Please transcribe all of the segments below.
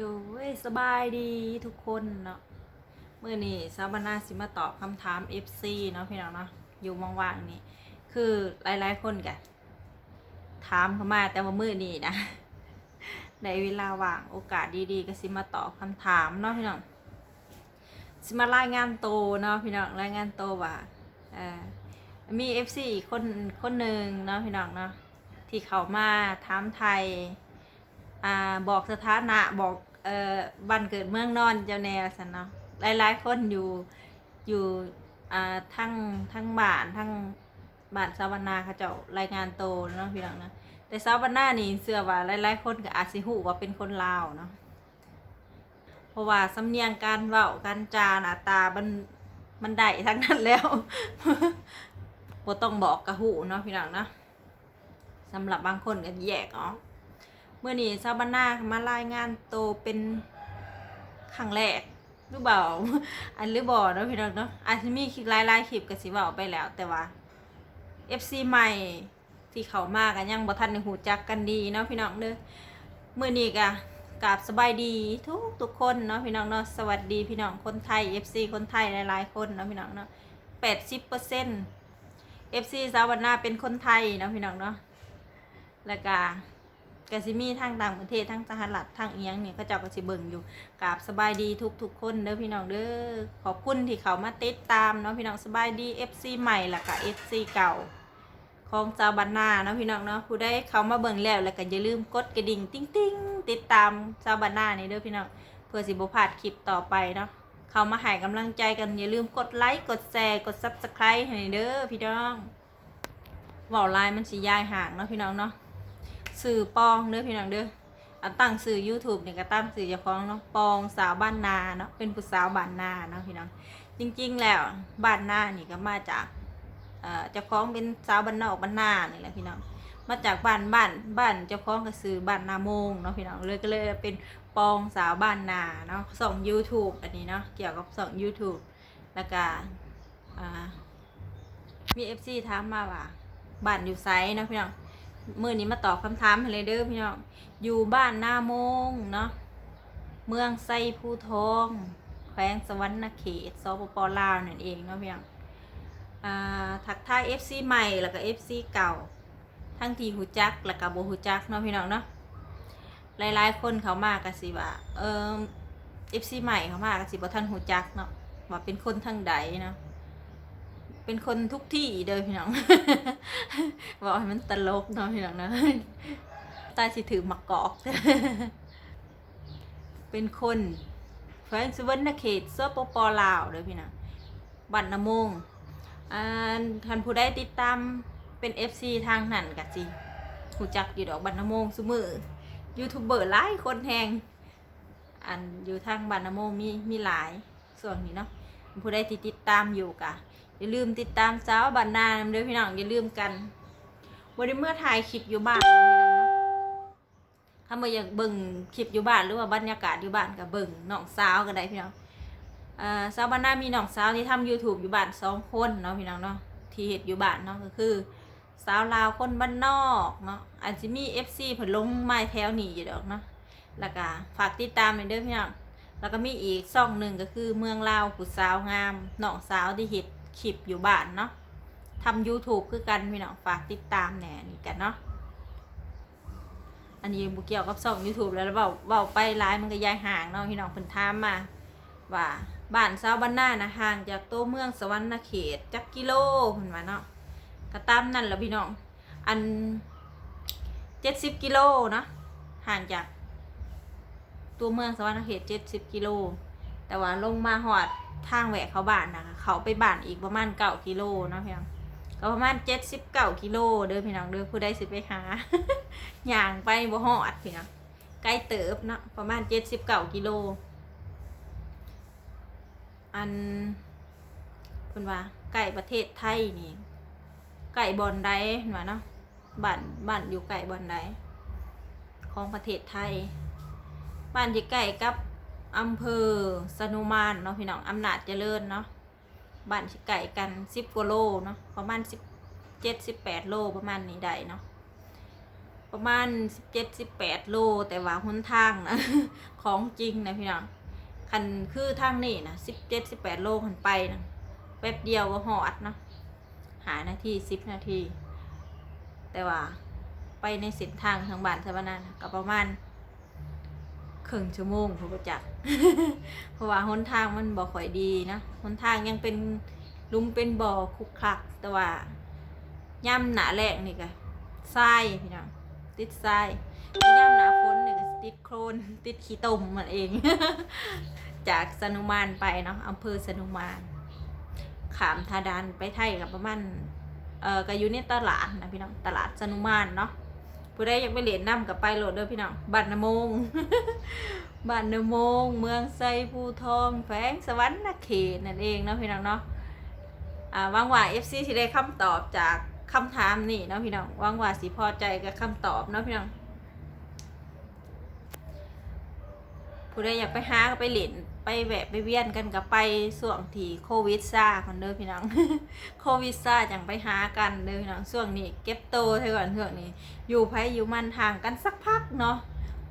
ดูเว้ยสบายดีทุกคนเนาะเมื่อนี้ซาบานาสิมาตอบคำถาม FC เนาะพี่น้องเนาะอยู่ว่างๆนี่คือหลายๆคนแกถามเข้ามาแต่ว่ามื่อนี้นะในเวลาว่างโอกาสดีๆ ก็สิมาตอบคำถามเนาะพี่น้องสิมารายงานโตเนาะพี่น้องรายงานโตว่าเอ่อมี FC อีกคนคนหนึ่งเนาะพี่น้องเนาะที่เขามาถามไทย อ่าบอกสถานะบอกเอ่อบ้านเกิดเมืองนอนเจ้าแนวสันเนาะหลายๆคนอยู่อยู่อ่าทั้งทั้งบ้านทั้งบ้านสาวนาเขาเจ้ารายงานโตเนาะพี่น้องนะแต่สาวนานี่เชื่อว่าหลายๆคนก็อาจสิฮู้ว่าเป็นคนลาวเนาะเพราะว่าสำเนียงการเว้าการจาหน้าตามันมันได้ทั้งนั้นแล้วบ่ต้องบอกกระฮู้เนาะพี่น้องนะสำหรับบางคนก็แยกออกเมื่อนี้ซาบาน่ามารายงานโตเป็นครั้งแรกหรือเปล่าอันหรือบ่เนาะพี่น้องเนาะอาจจะมีคลิปหลายๆคลิปกับสิเว้าไปแล้วแต่ว่า FC ใหม่ที่เขามากันยังบ่ทันได้หูจักกันดีเนาะพี่น้องเด้อมื้อนี้ก็กราบสบายดีทุกทุกคนเนาะพี่น้องเนาะสวัสดีพี่น้องคนไทย FC คนไทยหลายๆคนเนาะพี่น้องเนาะ80% FC ซาบาน่าเป็นคนไทยเนาะพี่น้องเนาะแล้วก็ กสิมีทางต่างประเทศทั้งสหรัฐทางเอียงเนี่ยก็เจ้าก็สิเบิ่งอยู่กราบสบายดีทุกทุกคนเด้อพี่น้องเด้อขอบคุณที่เขามาติดตามเนาะพี่น้องสบายดี FC ใหม่ล้วก็ FC เก่า ของเจ้าบันนาเนาะพี่น้องเนาะผู้ได้เขามาเบิ่งแล้วแล้วก็อย่าลืมกดกระดิ่งติ้งติ้งติดตามเจ้าบันนานี่เด้อพี่น้องเพื่อสิบพลาดคลิปต่อไปเนาะเขามาให้กำลังใจกันอย่าลืมกดไลค์กดแชร์กด Subscribe ให้เด้อพี่น้องว้าลายมันสิยายห่างเนาะพี่น้องเนาะ สื่อปองเด้อพี่น้องเด้ออันตั้งสื่อ YouTube เนี่ยก็ตั้งสื่อเจ้าของเนาะปองสาวบ้านนาเนาะเป็นผู้สาวบ้านนาเนาะพี่น้องจริง ๆ แล้วบ้านนานี่ก็มาจากเอ่อจ้าของเป็นสาวบ้านนอกบ้านนานี่แหละพี่น้องมาจากบ้านบ้านบ้านเจ้าของก็สื่อบ้านนามงเนาะพี่น้องเลยก็เลยเป็นปองสาวบ้านนาเนาะส่อง YouTube อันนี้เนาะเกี่ยวกับส่อง YouTube แล้วก็อ่ามี FC ถามมาว่าบ้านอยู่ไซเนาะพี่น้อง มื่อนี้มาตอบคำถามให้เลยเด้อพี่น้องอยู่บ้านหน้าโมงเนาะเมืองไซภูทองแขวงสวรรณเขตสปปลาวนั่นเองเนาะพี่น้องอ่าทักทาย FC ใหม่แล้วก็ FC เก่า ทั้งทีหูจักแล้วก็บ่หูจักเนาะพี่น้องเนาะหลายๆคนเขามากกสิว่าเออ FC ใหม่เขามากกสิบ่ท่านหูจักเนาะว่าเป็นคนทางใดเนาะ เป็นคนทุกที่เด้อพี่น้องบอกให้มันตลกเนาะพี่น้องนะตาสิถือหมักกอก เป็นคนแขวงสวรรณเขตสปปลาวเด้อพี่น้องบัตรนมงอ่าท่านผู้ได้ติดตามเป็น FC ทางนั่นกะจิหูจักอยู่ดอกบัตรนมงซุมือยูทูบเบอร์หลายคนแหงอันอยู่ทางบัตรนมงมีมีหลายส่วนนี้เนาะผู้ได้ติดตามอยู่กะ อย่าลืมติดตามสาวบ้านนานเด้อพี่น้องอย่าลืมกันวันนี้เมื่อถ่ายคลิปอยู่บ้านนะพี่น้องเนาะถ้ามาอยากเบิ่งคลิปอยู่บ้านหรือว่าบรรยากาศอยู่บ้านก็เบิ่งน้องสาวก็ได้พี่น้องอ่าสาวบ้านนามีน้องสาวที่ทำ YouTube อยู่บ้านสองคนเนาะพี่น้องเนาะที่เฮ็ดอยู่บ้านเนาะก็คือ สาวลาวคนบ้านนอกเนาะอาจจะมี FC เพิ่นลงไม้แถวนี้อยู่ดอกเนาะแล้วก็ฝากติดตามให้เด้อพี่น้องแล้วก็มีอีกซ่องหนึ่งก็คือเมืองลาวผู้สาวงามน้องสาวที่เฮ็ด คลิปอยู่บ้านเนาะทำ YouTube คือกันพี่น้องฝากติดตามแหน่นี่กันเนาะอันนี้บุเกี่ยวกับซ่อง YouTube แล้วเบาเบาไปร้ายมันก็ย้ายห่างเนาะพี่น้องเพิ่นถามมา ว่าบ้านสาวบ้านหน้านะห่างจากตัวเมืองสวรรณเขตจักกิโลเพิ่นว่าเนาะก็ตามนั่นแหละพี่น้องอันเจ็ดสิบกิโลเนาะห่างจากตัวเมืองสวรรณเขตเจ็ดสิบกิโล แต่ว่าลงมาหอด ทางแหวกเขาบ้านนะคะ เขาไปบ้านอีกประมาณเก้ากิโลเนาะพี่น้องก็ประมาณเจ็ดสิบเก้ากิโลเด้อพี่น้องเด้อผู้ใดสิไปหาอย่างไปบ่หอดพี่น้องใกล้เติบเนาะประมาณเจ็ดสิบเก้ากิโลอันเพิ่นว่าไก่ประเทศไทยนี่ ไก่บอนไดเห็นว่าเนาะบ้านบ้านอยู่ไก่บอนไดของประเทศไทยบ้านที่ใกล้กับ อำเภอสนุมานเนาะพี่น้องอำนาจเจริญเนาะบ้านที่กันสิบกว่าโลเนาะประมาณสิบเจ็ดสิบแปดโลประมาณนี้ได้เนาะประมาณสิบเจ็ดสิบแปดโลแต่ว่าหนทางนะของจริงนะพี่น้องคันคือทางนี่นะสิบเจ็ดสิบแปดโลคันไปนะแป๊บเดียวก็หอดเนาะหานาทีสิบนาที แต่ว่าไปในเส้นทางทางบ้านสะบานานะก็ประมาณ ครึ่งชั่วโมงผมก็จัก เพราะว่าหนทางมันบ่ค่อยดีนะหนทางยังเป็นลุมเป็นบ่อคลุกคลัก แต่ว่าย่ำหนาแรกนี่ก็ทรายพี่น้องติดทรายย่ำหนาฝนนี่ก็ติดโคลนติดขี้ตมมันเอง จากสนุมานไปเนาะอำเภอสนุมานขามทาดานไปไทยกับประมาณเออก็อยู่ในตลาดนะพี่น้องตลาดสนุมานเนาะ ผู้ใดอยากไปเหรียญน้ำกับไปโหลดเด้อพี่น้องบัตรนโมงบ้านนโมง เมืองไซภูทองแฝงสวรรค์นเขตนั่นเองเนาะพี่น้องเนาะอ่าวังว่า FC สิได้คำตอบจากคำถามนี่เนาะพี่น้องวังว่าสิพอใจกับคำตอบเนาะพี่น้องผู้ใดอยากไปหาก็ไปเหรียญ ไปแวะไปเวียนกันกับไปส่วงที่โควิดซาคนเด้อพี่น้อง โควิดซาจังไปหากันเด้อพี่น้องช่วงนี้เก็บโตเท่าก่อนช่วงนี้ อยู่ไผอยู่มันทางกันสักพักเนาะ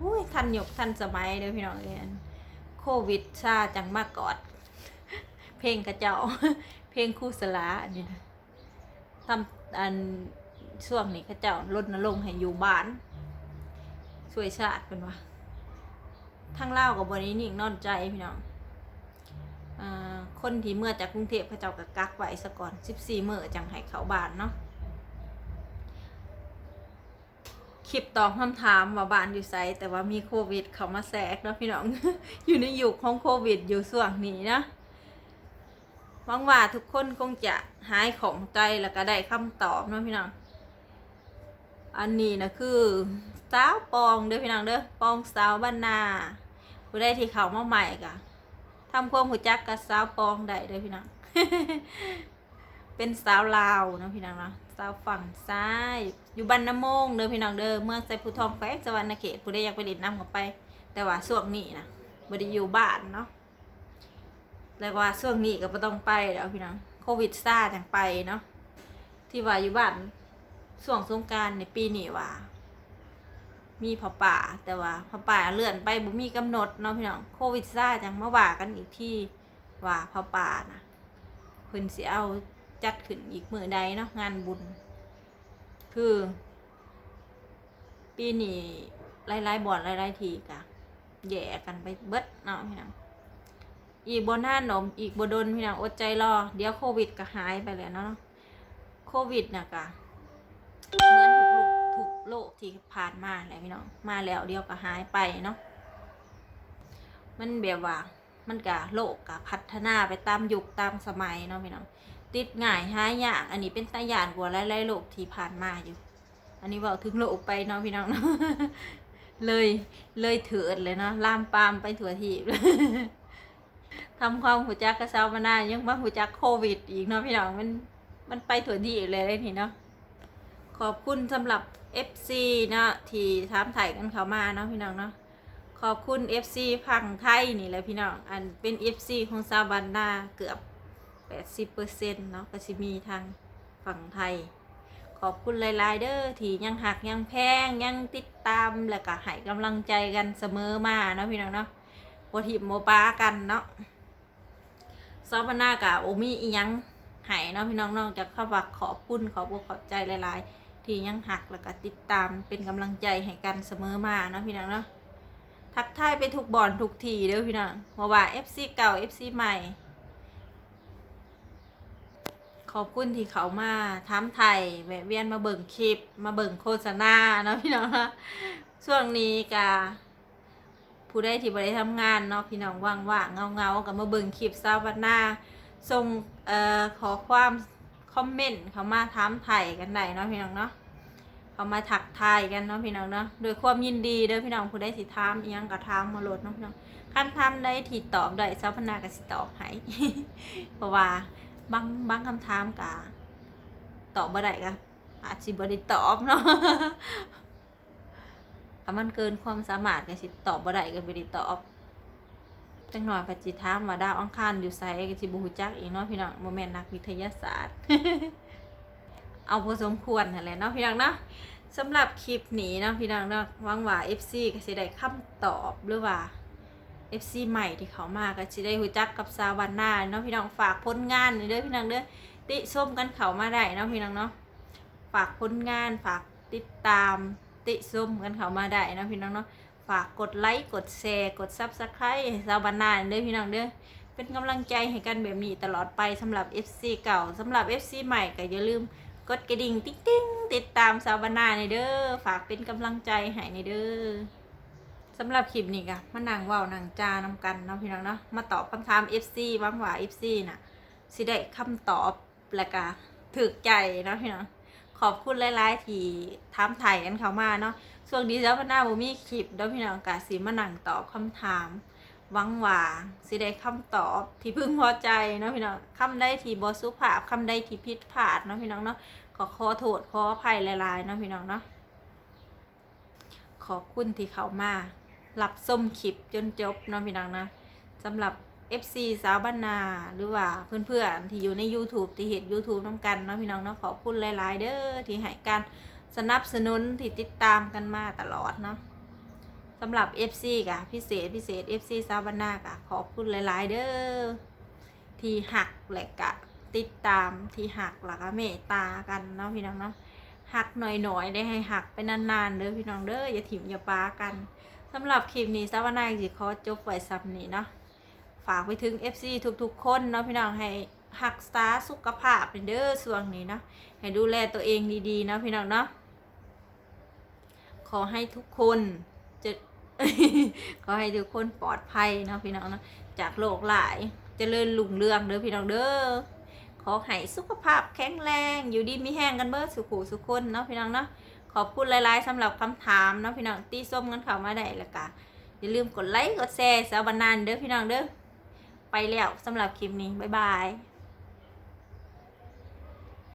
อุ้ยทันหยกทันสมัยเด้อพี่น้องเอ้ยนโควิดซาจังมากกอด เพลงกระเจ้า เพลงคู่สลาอันนี้นะทำอันช่วงนี้กระเจ้ารณรงให้อยู่บ้านช่วยชาติเป็นว่า ทั้งเล่าวกับบนี้นิ่งนอนใจพี่น้องอคนที่เมื่อจากกรุงเทพเขาเจ้าก็กักไว้ซะก่อน14มื้อจังให้เขาบานเนาะคลิปตอบคำถามว่าบ้านอยู่ไซแต่ว่ามีโควิด เขามาแทรกเนาะพี่น้อง อยู่ในยุคของโควิด อยู่ส่วงนี้นะหวังว่าทุกคนคงจะหายของใจแล้วก็ได้คำตอบเนาะพี่น้อง อันนี้นะคือสาวปองเด้อพี่น้องเด้อปองสาวบ้านนา ผู้ได้ที่เขามาใหม่กะทำความหูจักกับสาวปองได้เด้อพี่น้องเป็นสาวลาวนะพี่น้องเนาะสาวฝั่งซ้าย อยู่บ้านน้ำมงเด้อพี่น้องเด้อเมืองไซภูทองแขวงสวรรณเขตผู้ใดอยากไปเล่นน้ำก็ไป แต่ว่าช่วงนี้นะบ่ได้อยู่บ้านเนาะแล้วว่าช่วงนี้ก็บ่ต้องไปแล้วพี่น้องโควิดซาจังไปเนาะที่ว่าอยู่บ้านช่วงสงการในปีนี้ว่า มีผาป่าแต่ว่าผาป่าเลื่อนไปบ่มีกำหนดเนาะพี่น้องโควิดซาจังมาว่ากันอีกที่ว่าผาป่านะเพิ่นสิเอาจัดขึ้นอีกมือใดเนาะงานบุญ คือ ปีนี้หลายๆบ่อนหลายๆทีกะแย่กันไปเบิดเนาะพี่น้องอีกบนหน้าหนมอีกบโดนพี่น้องอดใจรอ เดี๋ยวโควิดก็หายไปแล้วเนาะโควิดนะกะเหมือน โรคทุกที่ผ่านมาแหละพี่น้องมาแล้วเดียวก็หายไปเนาะมันแบบว่ามันกะโลกกะพัฒนาไปตามยุคตามสมัยเนาะพี่น้องติดง่ายหายยากอันนี้เป็นตายานกว่าหลายๆโลกที่ผ่านมาอยู่ อันนี้บอกถึงโลกไปเนาะพี่น้องเนาะเลยเลยเถิดเลยเนาะลามปามไปถั่วทีบทำความหูจักกระเซามานายังมาหูจักโควิด อีกเนาะพี่น้องมันมันไปถั่วทีบเลยได้ที่เนาะขอบคุณสำหรับ FC เนาะที่ถามถ่ายกันเขามาเนาะพี่น้องเนาะขอบคุณ FC พังไทยนี่แหละพี่น้องอันเป็น FC ของซาบันดาเกือบ 80%เนาะก็สิมีทางฝั่งไทย ขอบคุณหลายๆเด้อที่ยังหักยังแพงยังติดตามแล้วก็ให้กำลังใจกันเสมอมาเนาะพี่น้องเนาะบทิมโมปากันเนาะซาบันดากะโอมีอียังให้เนาะพี่น้องนอกจากข้าวักขอบคุณขอบอกขอบใจหลายๆ ที่ยังหักแล้วก็ติดตามเป็นกำลังใจให้กันเสมอมาเนาะพี่น้องเนาะทักทายไปทุกบอลทุกทีเด้อพี่น้องมาว่า FC เก่า FC ใหม่ ขอบคุณที่เขามาถามไทยแวะเวียนมาเบิ่งคลิป มาเบิ่งโฆษณาเนาะพี่น้องเนาะช่วงนี้กาผู้ได้ที่บริทำงานเนาะพี่น้องว่างๆเงาๆกับมาเบิ่งคลิปซาวบันนาส่งเอ่อขอความ คอมเมนต์เขามาถามไทยกันได้เนาะพี่น้องเนาะเขามาถักทายกันเนาะพี่น้องเนาะโดยความยินดีเด้อพี่น้องผู้ได้สิถามยังก็ถามมาโหลดเนาะพี่น้องคันทำได้ที่ตอบได้สาพนากสิตอบให้เพราะว่าบางบางคำถามก็ตอบบ่ได้ก็อาจสิบ่ได้ตอบเนาะถ้ามันเกินความสามารถก็สิตอบบ่ได้ก็บ่ได้ตอบ จังหน่อยปัจจิถามว่าดาวอังคารอยู่ไสก็สิบ่ฮู้จักอีกเนาะพี่น้องบ่แม่นนักวิทยาศาสตร์ เอาพอสมควรนั่นแหละเนาะพี่น้องเนาะสำหรับคลิปนี้เนาะพี่น้องเนาะหวังว่า FC ก็สิได้คำตอบหรือว่า FC ใหม่ที่เขามาก็สิได้รู้จักกับซาวันนาเนาะพี่น้องฝากผลงานหน่อยเด้อพี่น้องเด้อติชมกันเขามาได้เนาะพี่น้องเนาะฝากผลงานฝากติดตามติชมกันเขามาได้เนาะพี่น้องเนาะ ฝากกดไลค์กดแชร์กด Subscribe ให้ซาวันนาเด้อพี่น้องเด้อเป็นกำลังใจให้กันแบบนี้ตลอดไปสำหรับ FC เก่าสำหรับ FC ใหม่ก็อย่าลืมกดกระดิ่งติ๊งติ๊งติดตามสาวบรรณาในเด้อฝากเป็นกำลังใจให้ในเด้อสำหรับคลิปนี้ก็มานั่งว้าวนั่งจานำกันเนาะพี่น้องเนาะมาตอบคำถาม FC วังว่า FC น่ะสิได้คำตอบและก็ถึกใจเนาะพี่น้อง ขอบคุณหลายๆที่ถามถ่ายกันเข้ามาเนาะช่วงนี้สาวบรรณาบ่มีคลิปเนาะพี่น้องก็สิมานั่งตอบคำถามหวังว่าสิได้คำตอบที่พึงพอใจเนาะพี่น้องคำใดที่บ่สุภาพคำใดที่ผิดพลาดเนาะพี่น้องเนาะขอขอโทษขออภัยหลายๆเนาะพี่น้องเนาะขอบคุณที่เขามารับส้มคลิปจนจบเนาะพี่น้องนะสำหรับ FC สาวบ้านนาหรือว่าเพื่อนๆที่อยู่ใน YouTube ที่เห็น YouTube น้ำกันเนาะพี่น้องเนาะขอบคุณหลาย ๆ เด้อที่ให้การสนับสนุนที่ติดตามกันมาตลอดเนาะสำหรับ FC กะพิเศษพิเศษ FC สาวบ้านนากะขอบคุณหลาย ๆ เด้อที่หักแหละกะติดตามที่หักหลักเมตตากันเนาะพี่น้องเนาะหักหน่อยๆได้ให้หักไปนานๆเด้อพี่น้องเด้ออย่าถิ่มอย่าปากันสำหรับคลิปนี้สาวนาสิขอจบไว้ซ้ำนี้เนาะ ฝากไปถึง FC ทุกๆ คนเนาะพี่น้องให้หักษาสุขภาพเป็นเด้อช่วงนี้เนาะให้ดูแลตัวเองดีๆ เนาะพี่น้องเนาะขอให้ทุกคนจะขอให้ทุกคนปลอดภัยเนาะพี่น้องเนาะจากโรคหลายจเจริญรุ่งเรืองเด้อพี่น้องเด้อขอให้สุขภาพแข็งแรงอยู่ดีมีแห้งกันเบิดสุขุสุขคนเนาะพี่น้องเนาะขอบคุณหลายๆสำหรับคำถามเนาะพี่น้องตีส้มกันเข้ามาได้ล้วก็อย่าลืมกดไลค์กดแชร์สาวบานานเด้อพี่น้องเด้อ ไปแล้วสำหรับคลิปนี้ บ๊ายบาย